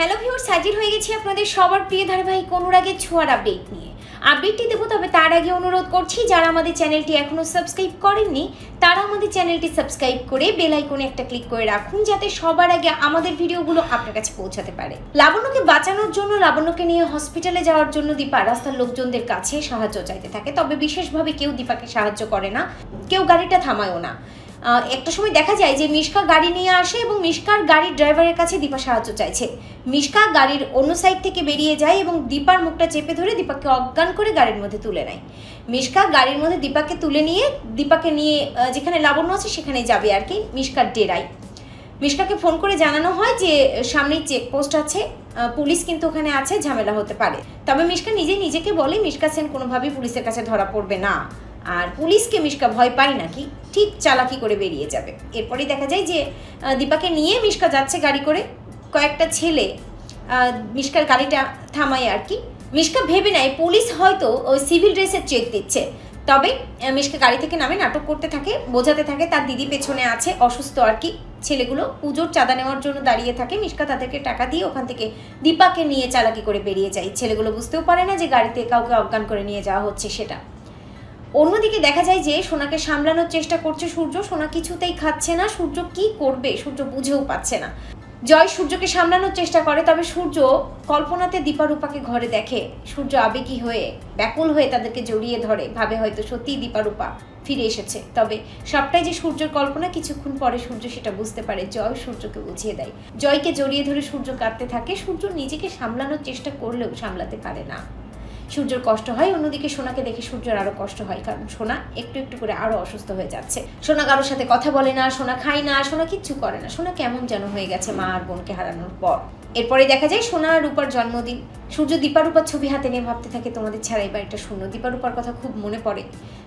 Hello ভিউর হাজির হয়ে গেছি আপনাদের সবার প্রিয় ধারাবাহিক অনুরাগের ছোঁয়ার আপডেট নিয়ে। আপডেটটি দেবো তবে তার আগে অনুরোধ করছি, যারা আমাদের চ্যানেলটি এখনও সাবস্ক্রাইব করেননি, তারা আমাদের চ্যানেলটি সাবস্ক্রাইব করে বেল আইকনে একটা ক্লিক করে রাখুন, যাতে সবার আগে আমাদের ভিডিওগুলো আপনার কাছে পৌঁছাতে পারে। লাবণ্যকে বাঁচানোর জন্য লাবণ্যকে নিয়ে হসপিটালে যাওয়ার জন্য দীপা রাস্তার লোকজনদের কাছে সাহায্য চাইতে থাকে, তবে বিশেষভাবে কেউ দীপাকে সাহায্য করে না, কেউ গাড়িটা থামায়ও না। একটা সময় দেখা যায় যে মিশকা গাড়ি নিয়ে আসে এবং মিশকার গাড়ির ড্রাইভারের কাছে দীপা সাহায্য চাইছে। মিশকা গাড়ির অন্য সাইড থেকে বেরিয়ে যায় এবং দীপার মুখটা চেপে ধরে দীপাকে অজ্ঞান করে গাড়ির মধ্যে তুলে নেয়। মিশকা গাড়ির মধ্যে দীপাকে তুলে নিয়ে দীপাকে নিয়ে যেখানে লাবণ্য আছে সেখানে যাবে আর কি, মিশকার ডেরায়। মিশকাকে ফোন করে জানানো হয় যে সামনেই চেকপোস্ট আছে পুলিশ কিন্তু ওখানে আছে, ঝামেলা হতে পারে। তবে মিশকা নিজে নিজেকে বলে, মিশকা সেন কোনোভাবেই পুলিশের কাছে ধরা পড়বে না। আর পুলিশকে মিশকা ভয় পায় নাকি? ঠিক চালাকি করে বেরিয়ে যাবে। এরপরেই দেখা যায় যে দীপাকে নিয়ে মিশকা যাচ্ছে গাড়ি করে। কয়েকটা ছেলে মিশকার গাড়িটা থামায় আর কি। মিশকা ভেবে নেয়, পুলিশ হয়তো ওই সিভিল ড্রেসের চেক দিচ্ছে। তবে মিশকা গাড়ি থেকে নামে, নাটক করতে থাকে, বোঝাতে থাকে, তার দিদি পেছনে আছে, অসুস্থ আর কি। ছেলেগুলো পুজোর চাঁদা নেওয়ার জন্য দাঁড়িয়ে থাকে। মিশকা তাদেরকে টাকা দিয়ে ওখান থেকে দীপাকে নিয়ে চালাকি করে বেরিয়ে যায়। ছেলেগুলো বুঝতেও পারে না যে গাড়িতে কাউকে অজ্ঞান করে নিয়ে যাওয়া হচ্ছে সেটা। অন্যদিকে দেখা যায় যে সোনাকে সামলানোর চেষ্টা করছে সূর্য। সোনা কিছুতেই খাচ্ছে না। সূর্য কি করবে? সূর্য বুঝেও পাচ্ছে না। জয় সূর্যকে সামলানোর চেষ্টা করে, তবে সূর্য কল্পনাতে দীপারূপাকে ঘরে দেখে। সূর্য আবেগী হয়ে, ব্যাকুল হয়ে তাদেরকে জড়িয়ে ধরে। ভাবে হয়তো সত্যিই দীপারূপা ফিরে এসেছে। তবে সবটাই যে সূর্যের কল্পনা, কিছুক্ষণ পরে সূর্য সেটা বুঝতে পারে। জয় সূর্যকে বুঝিয়ে দেয়। জয়কে জড়িয়ে ধরে সূর্য কাঁদতে থাকে। সূর্য নিজেকে সামলানোর চেষ্টা করলেও সামলাতে পারে না। সূর্যর কষ্ট হয়, অন্যদিকে সোনাকে দেখে সূর্যের আরও কষ্ট হয়, কারণ সোনা একটু একটু করে আরও অসুস্থ হয়ে যাচ্ছে। সোনা কারোর সাথে কথা বলে না, সোনা খায় না, সোনা কিচ্ছু করে না। সোনা কেমন যেন হয়ে গেছে মা আর বোনকে হারানোর পর। এরপরে দেখা যায় সোনা আর রূপার জন্মদিন। সূর্য দীপারূপার ছবি হাতে নিয়ে ভাবতে থাকে, তোমাদের ছাড়া এই বাড়িটা শূন্য দীপারূপার কথা খুব মনে পড়ে।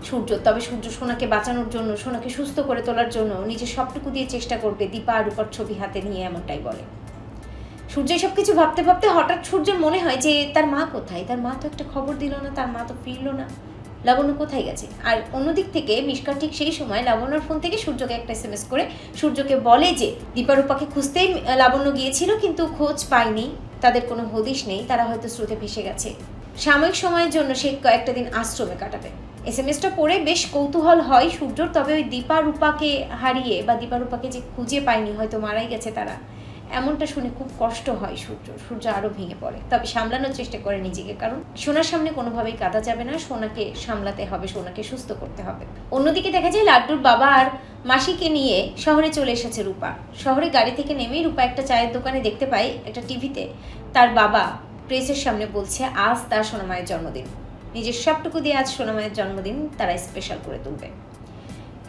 সূর্য, তবে সূর্য সোনাকে বাঁচানোর জন্য, সোনাকে সুস্থ করে তোলার জন্য নিজের সবটুকু দিয়ে চেষ্টা করবে। দীপা আর রূপার ছবি হাতে নিয়ে এমনটাই বলে। সূর্য সব কিছু ভাবতে ভাবতে হঠাৎ সূর্যের মনে হয় যে তার মা কোথায়? তার মা তো একটা খবর দিল না, তার মা তো ফিরলো না। লাবণ্য কোথায় গেছে? আর অন্যদিক থেকে মিশকা ঠিক সেই সময় লাবণ্যর ফোন থেকে সূর্যকে একটা এস করে সূর্যকে বলে যে, দীপারূপাকে খুঁজতেই লাবণ্য গিয়েছিল, কিন্তু খোঁজ পায়নি। তাদের কোনো হদিশ নেই, তারা হয়তো স্রোতে ভেসে গেছে। সাময়িক সময়ের জন্য সে কয়েকটা দিন আশ্রমে কাটাবে। এস এম এসটা পড়ে বেশ কৌতূহল হয় সূর্যর, তবে ওই দীপারূপাকে হারিয়ে বা দীপারূপাকে যে খুঁজে পায়নি, হয়তো মারাই গেছে তারা। এমনটা শুনে খুব কষ্ট হয় সূর্য। সূর্য আরও ভেঙে পড়ে। তবে সামলানোর চেষ্টা করে নিজেকে, কারণ সোনার সামনে কোনোভাবেই কাঁদা যাবে না। সোনাকে সামলাতে হবে, সোনাকে সুস্থ করতে হবে। অন্যদিকে দেখা যায়, লাড্ডুর বাবা আর মাসিকে নিয়ে শহরে চলে এসেছে রূপা। শহরে গাড়ি থেকে নেমেই রূপা একটা চায়ের দোকানে দেখতে পাই একটা টিভিতে। তার বাবা প্রেসের সামনে বলছে, আজ তার সোনামায়ের জন্মদিন। নিজের সবটুকু দিয়ে আজ সোনামায়ের জন্মদিন তারা স্পেশাল করে তুলবে।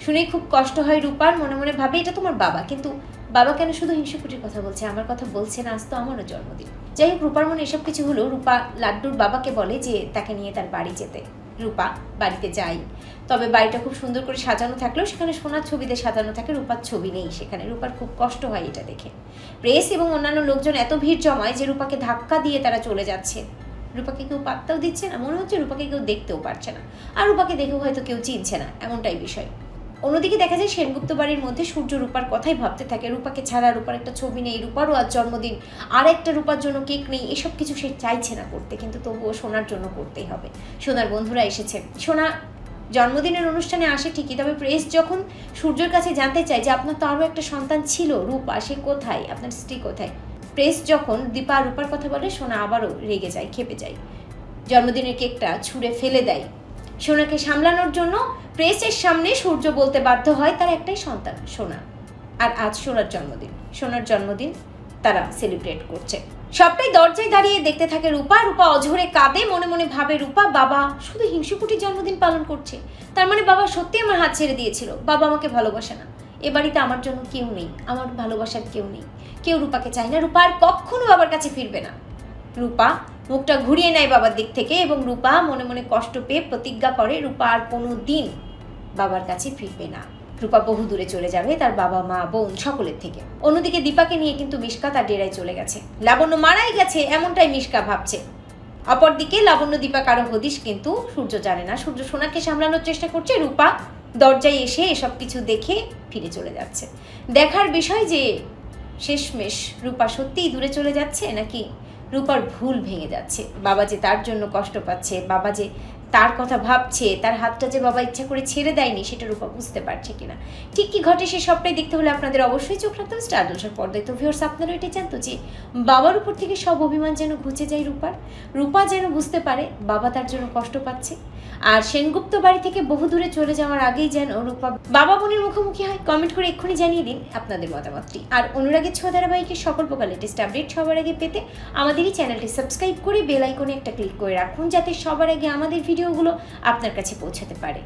শুনেই খুব কষ্ট হয় রূপার। মনে মনে ভাবে, এটা তোমার বাবা। কিন্তু বাবা কেন শুধু হিংসুকুটির কথা বলছে? আমার কথা বলছে না, আজ তো আমারও জন্মদিন। যাই হোক, রূপার মনে এসব কিছু হলো, রূপা লাড্ডুর বাবাকে বলে যে তাকে নিয়ে তার বাড়ি যেতে। রূপা বাড়িতে যাই। তবে বাড়িটা খুব সুন্দর করে সাজানো থাকলেও সেখানে সোনার ছবিতে সাজানো থাকে, রূপার ছবি নেই সেখানে। রূপার খুব কষ্ট হয় এটা দেখে। প্রেস এবং অন্যান্য লোকজন এত ভিড় জমায় যে রূপাকে ধাক্কা দিয়ে তারা চলে যাচ্ছে। রূপাকে কেউ পাত্তাও দিচ্ছে না, মনে হচ্ছে রূপাকে কেউ দেখতেও পারছে না। আর রূপাকে দেখেও হয়তো কেউ চিনছে না, এমনটাই বিষয়। অন্যদিকে দেখা যায় সেনগুপ্ত বাড়ির মধ্যে সূর্য রূপার কথাই ভাবতে থাকে। রূপাকে ছাড়া রূপার একটা ছবি নেই, রূপারও আজ জন্মদিন। আর একটা রূপার জন্য কেক নেই, এসব কিছু সে চাইছে না করতে, কিন্তু তবুও সোনার জন্য করতেই হবে। সোনার বন্ধুরা এসেছে সোনা জন্মদিনের অনুষ্ঠানে আসে ঠিকই, তবে প্রেস যখন সূর্যের কাছে জানতে চায় যে আপনার তো আরও একটা সন্তান ছিল, রূপা, সে কোথায়? আপনার স্ত্রী কোথায়? প্রেস যখন দীপা রূপার কথা বলে, সোনা আবারও রেগে যায় খেপে যায়। জন্মদিনের কেকটা ছুঁড়ে ফেলে দেয়। সোনাকে সামলানোর জন্য প্রেসের সামনে সূর্য বলতে বাধ্য হয় তার একটাই সন্তান, সোনা। আর আজ সোনার জন্মদিন। সোনার জন্মদিন তারা সেলিব্রেট করছে। সবটাই দরজায় দাঁড়িয়ে দেখতে থাকে রূপা। রূপা অঝরে কাঁদে, মনে মনে ভাবে, রূপা, বাবা, শুধু হিংসুকুটির জন্মদিন পালন করছে। তার মানে বাবা সত্যি আমার হাত ছেড়ে দিয়েছিল। বাবা আমাকে ভালোবাসে না। এ বাড়িতে আমার জন্য কেউ নেই। আমার ভালোবাসার কেউ নেই। কেউ রূপাকে চায় না। রূপা আর কখনো বাবার কাছে ফিরবে না। রূপা মুখটা ঘুরিয়ে নেয় বাবার দিক থেকে এবং রূপা মনে মনে কষ্ট পেয়ে প্রতিজ্ঞা করে, রূপা আর কোনো দিন বাবার কাছে ফিরবে না। রূপা বহু দূরে চলে যাবে তার বাবা, মা, বোন সকলের থেকে। অন্যদিকে দীপাকে নিয়ে কিন্তু মিশকা তার ডেরায় চলে গেছে। লাবণ্য মারাই গেছে, এমনটাই মিশকা ভাবছে। অপরদিকে লাবণ্য, দীপা কারও হদিশ কিন্তু সূর্য জানে না। সূর্য সোনাকে সামলানোর চেষ্টা করছে, রূপা দরজায় এসে এসব কিছু দেখে ফিরে চলে যাচ্ছে। দেখার বিষয় যে শেষমেশ রূপা সত্যিই দূরে চলে যাচ্ছে নাকি রূপার ভুল ভেঙে যাচ্ছে। বাবা যে তার জন্য কষ্ট পাচ্ছে, বাবা যে তার কথা ভাবছে, তার হাতটা যে বাবা ইচ্ছা করে ছেড়ে দেয়নি, সেটা রূপা বুঝতে পারছে কিনা। ঠিক কি ঘটে সে সবটাই দেখতে হলে আপনাদের অবশ্যই চোখ রাখতে হবে। স্টার জলসার পর্দায় তো ভিউর্স আপনারা এটি জানতো যে বাবার উপর থেকে সব অভিমান যেন ঘুচে যায় রূপার। রূপা যেন বুঝতে পারে বাবা তার জন্য কষ্ট পাচ্ছে। আর সেনগুপ্ত বাড়ি থেকে বহু দূরে চলে যাওয়ার আগেই যেন রূপা বাবা বোনের মুখোমুখি হয় কমেন্ট করে এক্ষুনি জানিয়ে দিন আপনাদের মতামতটি। আর অনুরাগের ছোঁয়া ধারাবাহিকের সকল প্রকার লেটেস্ট আপডেট সবার আগে পেতে আমাদের এই চ্যানেলটি সাবস্ক্রাইব করে বেল আইকনে একটা ক্লিক করে রাখুন, যাতে সবার আগে আমাদের ভিডিওগুলো আপনার কাছে পৌঁছাতে পারে।